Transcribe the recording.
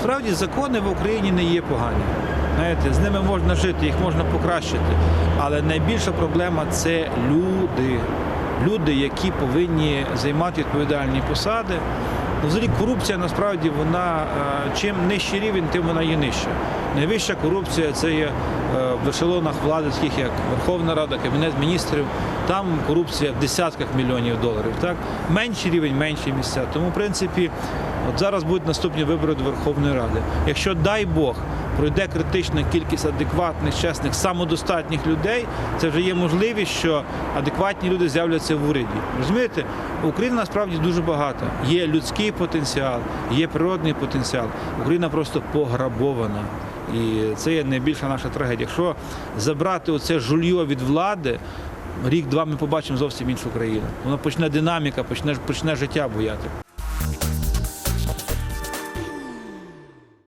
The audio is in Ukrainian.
Насправді закони в Україні не є погані. Знаєте, з ними можна жити, їх можна покращити. Але найбільша проблема це люди. Люди, які повинні займати відповідальні посади. Ну, Взагалі корупція насправді вона е, чим нижчий рівень, тим вона є нижча. Найвища корупція це є е, в ешелонах влади, таких як Верховна Рада, Кабінет міністрів. Там корупція в десятках мільйонів доларів. Так? Менший рівень, менші місця. Тому, в принципі, от зараз будуть наступні вибори до Верховної Ради. Якщо дай Бог пройде критична кількість адекватних, чесних, самодостатніх людей, це вже є можливість, що адекватні люди з'являться в уряді. Розумієте, Україна насправді дуже багата. Є людський потенціал, є природний потенціал. Україна просто пограбована. І це є найбільша наша трагедія. Якщо забрати оце жульйо від влади, рік-два ми побачимо зовсім іншу країну. Воно почне динаміка, почне, почне життя бояти.